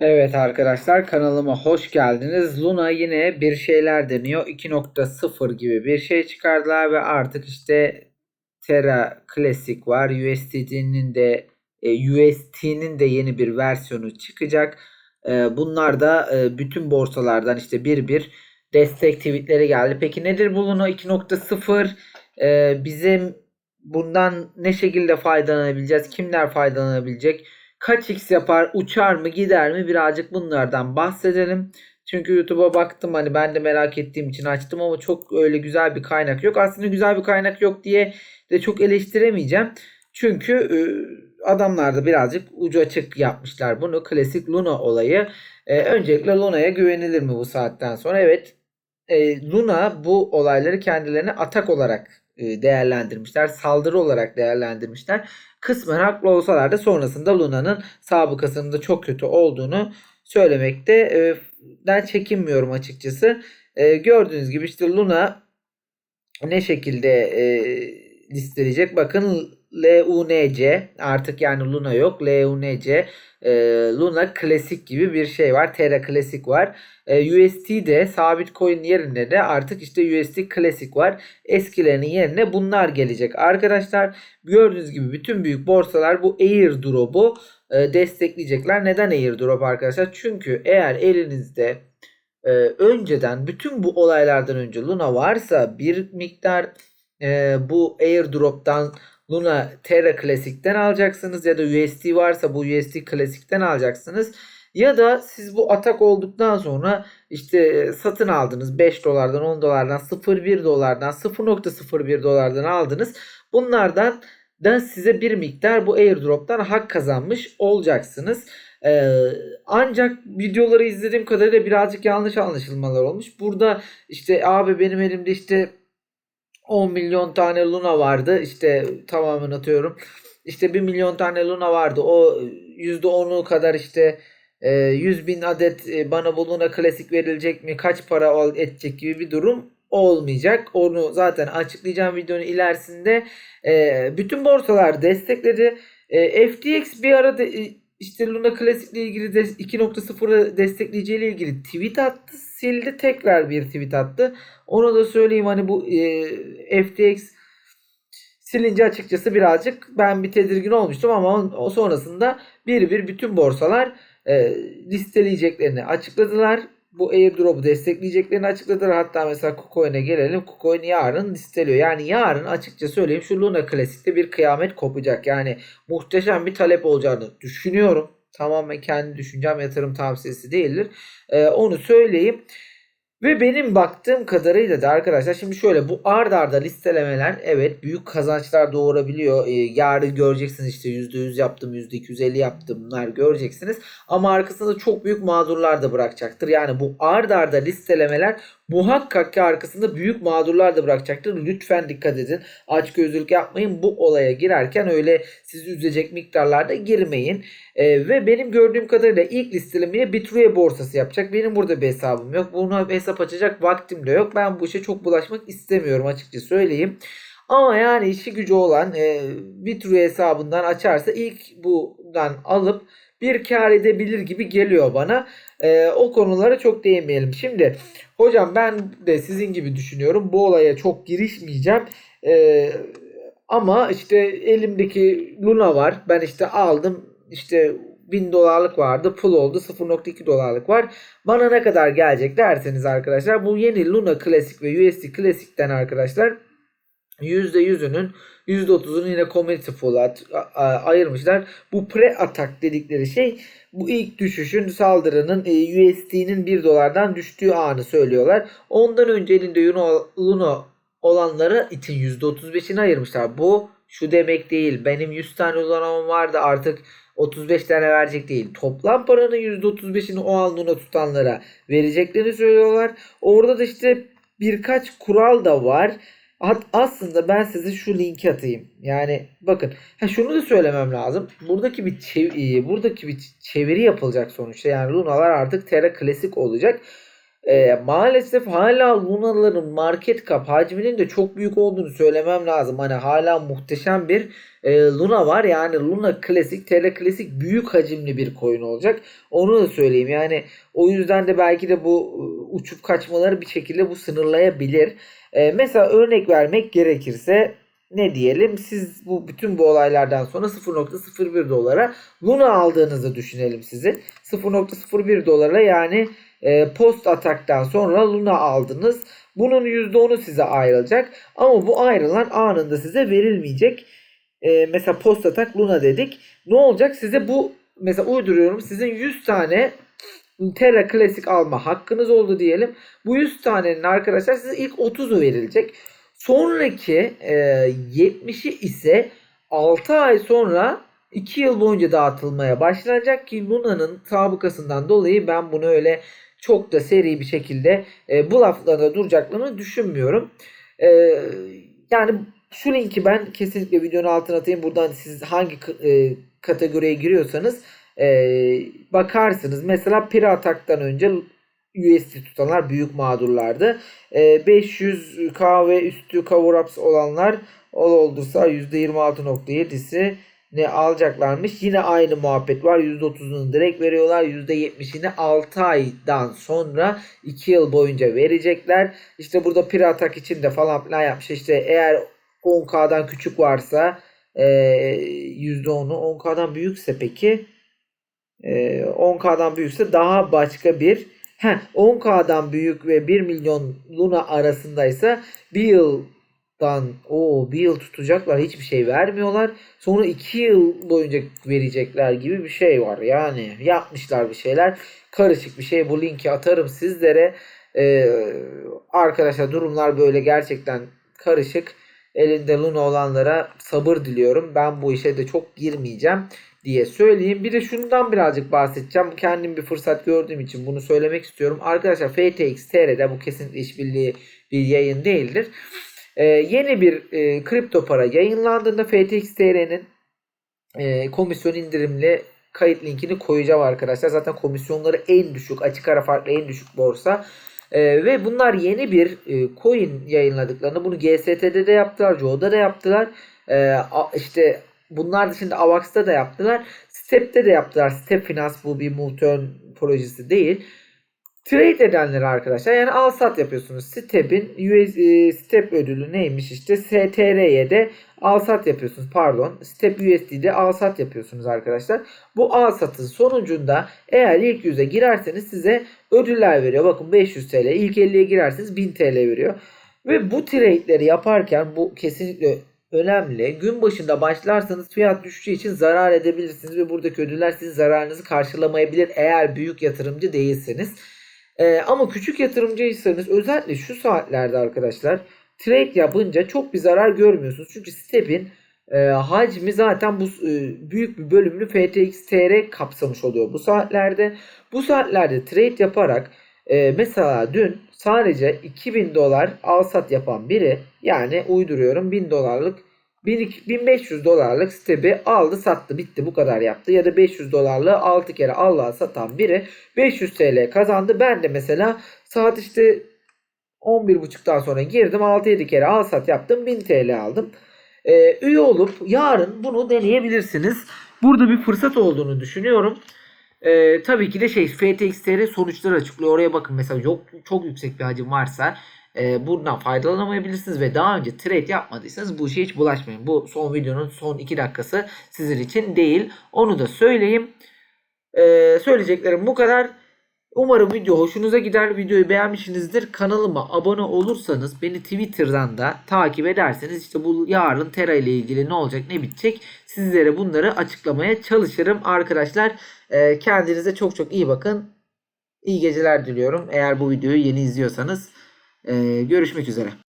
Evet arkadaşlar kanalıma hoş geldiniz. Luna yine bir şeyler deniyor. 2.0 gibi bir şey çıkardılar ve artık işte Terra Classic var. USDT'nin de e, UST'nin de yeni bir versiyonu çıkacak. E, bunlar da e, bütün borsalardan işte bir bir destek tweetleri geldi. Peki nedir bu Luna 2.0? E, bizim bundan ne şekilde faydalanabileceğiz? Kimler faydalanabilecek? Kaç x yapar? Uçar mı? Gider mi? Birazcık bunlardan bahsedelim. Çünkü YouTube'a baktım hani ben de merak ettiğim için açtım ama çok öyle güzel bir kaynak yok. Aslında güzel bir kaynak yok diye de çok eleştiremeyeceğim. Çünkü e, adamlar da birazcık ucu açık yapmışlar bunu. Klasik Luna olayı. E, öncelikle Luna'ya güvenilir mi bu saatten sonra? Evet. E, Luna bu olayları kendilerine atak olarak değerlendirmişler. Saldırı olarak değerlendirmişler. Kısmen haklı olsalar da sonrasında Luna'nın sabıkasının da çok kötü olduğunu söylemekte e, ben çekinmiyorum açıkçası. E, gördüğünüz gibi işte Luna ne şekilde e, listeleyecek? Bakın LUNC artık yani Luna yok. LUNC e, Luna klasik gibi bir şey var. Terra klasik var. E, UST de sabit coin yerine de artık işte UST klasik var. Eskilerinin yerine bunlar gelecek. Arkadaşlar gördüğünüz gibi bütün büyük borsalar bu airdrop'u e, destekleyecekler. Neden airdrop arkadaşlar? Çünkü eğer elinizde e, önceden bütün bu olaylardan önce Luna varsa bir miktar e, bu airdrop'tan Luna Terra Classic'ten alacaksınız ya da UST varsa bu UST Classic'ten alacaksınız. Ya da siz bu atak olduktan sonra işte satın aldınız 5 dolardan 10 dolardan 0.1 dolardan 0.01 dolardan aldınız. Bunlardan da size bir miktar bu airdrop'tan hak kazanmış olacaksınız. Ee, ancak videoları izlediğim kadarıyla birazcık yanlış anlaşılmalar olmuş. Burada işte abi benim elimde işte 10 milyon tane Luna vardı. İşte tamamen atıyorum. İşte 1 milyon tane Luna vardı. O %10'u kadar işte 100 e, bin adet e, bana bu Luna klasik verilecek mi? Kaç para edecek gibi bir durum olmayacak. Onu zaten açıklayacağım videonun ilerisinde. E, bütün borsalar destekledi. FTX bir arada işte Luna Classic ile ilgili de 2.0'ı destekleyeceği ile ilgili tweet attı. Sildi tekrar bir tweet attı. Onu da söyleyeyim hani bu e, FTX silince açıkçası birazcık ben bir tedirgin olmuştum ama o sonrasında bir bir bütün borsalar e, listeleyeceklerini açıkladılar. Bu airdrop'u destekleyeceklerini açıkladılar. Hatta mesela KuCoin'e gelelim. KuCoin yarın listeliyor. Yani yarın açıkça söyleyeyim şu Luna Classic'te bir kıyamet kopacak. Yani muhteşem bir talep olacağını düşünüyorum. Tamamen kendi düşüncem yatırım tavsiyesi değildir. Ee, onu söyleyeyim. Ve benim baktığım kadarıyla da arkadaşlar şimdi şöyle bu ard arda listelemeler evet büyük kazançlar doğurabiliyor. Ee, yarın göreceksiniz işte %100 yaptım %250 yaptım bunlar göreceksiniz. Ama arkasında çok büyük mağdurlar da bırakacaktır. Yani bu ard arda listelemeler muhakkak ki arkasında büyük mağdurlar da bırakacaktır. Lütfen dikkat edin. Aç gözlük yapmayın. Bu olaya girerken öyle sizi üzecek miktarlarda girmeyin. Ee, ve benim gördüğüm kadarıyla ilk listelemeye Bitruya borsası yapacak. Benim burada bir hesabım yok. Buna hesap açacak vaktim de yok. Ben bu işe çok bulaşmak istemiyorum açıkça söyleyeyim. Ama yani işi gücü olan e, Bitruya hesabından açarsa ilk bundan alıp bir kar edebilir gibi geliyor bana. E, o konulara çok değinmeyelim. Şimdi hocam ben de sizin gibi düşünüyorum. Bu olaya çok girişmeyeceğim. E, ama işte elimdeki Luna var. Ben işte aldım. İşte 1000 dolarlık vardı. Full oldu. 0.2 dolarlık var. Bana ne kadar gelecek derseniz arkadaşlar. Bu yeni Luna Classic ve USD Classic'ten arkadaşlar %100'ünün %30'unu yine community pool'a ayırmışlar. Bu pre atak dedikleri şey bu ilk düşüşün saldırının e, USD'nin 1 dolardan düştüğü anı söylüyorlar. Ondan önce elinde Luna olanları için %35'ini ayırmışlar. Bu şu demek değil. Benim 100 tane Luna'm vardı artık 35 tane verecek değil. Toplam paranın %35'ini o an Luna tutanlara vereceklerini söylüyorlar. Orada da işte birkaç kural da var. Aslında ben size şu linki atayım. Yani bakın. Ha şunu da söylemem lazım. Buradaki bir çev- buradaki bir çeviri yapılacak sonuçta. Yani Lunalar artık Terra Klasik olacak. E, maalesef hala Luna'ların market cap hacminin de çok büyük olduğunu söylemem lazım. Hani hala muhteşem bir e, Luna var. Yani Luna klasik, Tele klasik büyük hacimli bir coin olacak. Onu da söyleyeyim. Yani o yüzden de belki de bu e, uçup kaçmaları bir şekilde bu sınırlayabilir. E, mesela örnek vermek gerekirse ne diyelim siz bu bütün bu olaylardan sonra 0.01 dolara Luna aldığınızı düşünelim sizi. 0.01 dolara yani e, post ataktan sonra Luna aldınız. Bunun %10'u size ayrılacak. Ama bu ayrılan anında size verilmeyecek. E, mesela post atak Luna dedik. Ne olacak? Size bu mesela uyduruyorum sizin 100 tane Terra Classic alma hakkınız oldu diyelim. Bu 100 tanenin arkadaşlar size ilk 30'u verilecek. Sonraki e, 70'i ise 6 ay sonra 2 yıl boyunca dağıtılmaya başlanacak ki Luna'nın sabıkasından dolayı ben bunu öyle çok da seri bir şekilde e, bu laflarında duracaklarını düşünmüyorum. E, yani şu linki ben kesinlikle videonun altına atayım. Buradan siz hangi e, kategoriye giriyorsanız e, bakarsınız. Mesela Pira Atak'tan önce USD tutanlar büyük mağdurlardı. E, 500K ve üstü cover ups olanlar ol oldursa %26.7'si ne alacaklarmış. Yine aynı muhabbet var. %30'unu direkt veriyorlar. %70'ini 6 aydan sonra 2 yıl boyunca verecekler. İşte burada Piratak için de falan filan yapmış. İşte eğer 10K'dan küçük varsa e, %10'u 10K'dan büyükse peki e, 10K'dan büyükse daha başka bir Heh, 10K'dan büyük ve 1 milyon Luna arasındaysa bir yıldan o bir yıl tutacaklar hiçbir şey vermiyorlar. Sonra 2 yıl boyunca verecekler gibi bir şey var. Yani yapmışlar bir şeyler. Karışık bir şey. Bu linki atarım sizlere. Ee, arkadaşlar durumlar böyle gerçekten karışık. Elinde Luna olanlara sabır diliyorum. Ben bu işe de çok girmeyeceğim diye söyleyeyim. Bir de şundan birazcık bahsedeceğim. Kendim bir fırsat gördüğüm için bunu söylemek istiyorum. Arkadaşlar FTX TR'de bu kesinlikle işbirliği bir yayın değildir. Ee, yeni bir e, kripto para yayınlandığında FTX TR'nin e, komisyon indirimli kayıt linkini koyacağım arkadaşlar. Zaten komisyonları en düşük, açık ara farklı en düşük borsa. Ee, ve bunlar yeni bir e, coin yayınladıklarını bunu GST'de de yaptılar, Joe'da da yaptılar. Ee, işte bunlar dışında Avax'ta da yaptılar. Step'te de yaptılar. Step Finans bu bir multi projesi değil. Trade edenler arkadaşlar yani al sat yapıyorsunuz. Step'in US, e, Step ödülü neymiş işte STR'ye de al sat yapıyorsunuz. Pardon. Step USD'de al sat yapıyorsunuz arkadaşlar. Bu al satın sonucunda eğer ilk yüze girerseniz size ödüller veriyor. Bakın 500 TL. ilk 50'ye girerseniz 1000 TL veriyor. Ve bu trade'leri yaparken bu kesinlikle önemli. Gün başında başlarsanız fiyat düştüğü için zarar edebilirsiniz ve buradaki ödüller sizin zararınızı karşılamayabilir eğer büyük yatırımcı değilseniz. Ee, ama küçük yatırımcıysanız özellikle şu saatlerde arkadaşlar trade yapınca çok bir zarar görmüyorsunuz. Çünkü Step'in e, hacmi zaten bu e, büyük bir bölümünü FTX TR kapsamış oluyor bu saatlerde. Bu saatlerde trade yaparak e, mesela dün sadece 2000 dolar al sat yapan biri yani uyduruyorum 1000 dolarlık 1500 dolarlık Step'i aldı sattı bitti bu kadar yaptı. Ya da 500 dolarlığı 6 kere Allah'a satan biri 500 TL kazandı. Ben de mesela saat işte 11.30'dan sonra girdim 6-7 kere al sat yaptım 1000 TL aldım. Ee, üye olup yarın bunu deneyebilirsiniz. Burada bir fırsat olduğunu düşünüyorum. Ee, tabii ki de şey FTX'leri sonuçları açıklıyor. Oraya bakın mesela yok çok yüksek bir hacim varsa e, faydalanamayabilirsiniz ve daha önce trade yapmadıysanız bu işe hiç bulaşmayın. Bu son videonun son 2 dakikası sizin için değil. Onu da söyleyeyim. Ee, söyleyeceklerim bu kadar. Umarım video hoşunuza gider. Videoyu beğenmişsinizdir. Kanalıma abone olursanız beni Twitter'dan da takip ederseniz işte bu yarın Terra ile ilgili ne olacak ne bitecek sizlere bunları açıklamaya çalışırım. Arkadaşlar e, kendinize çok çok iyi bakın. İyi geceler diliyorum. Eğer bu videoyu yeni izliyorsanız e, görüşmek üzere.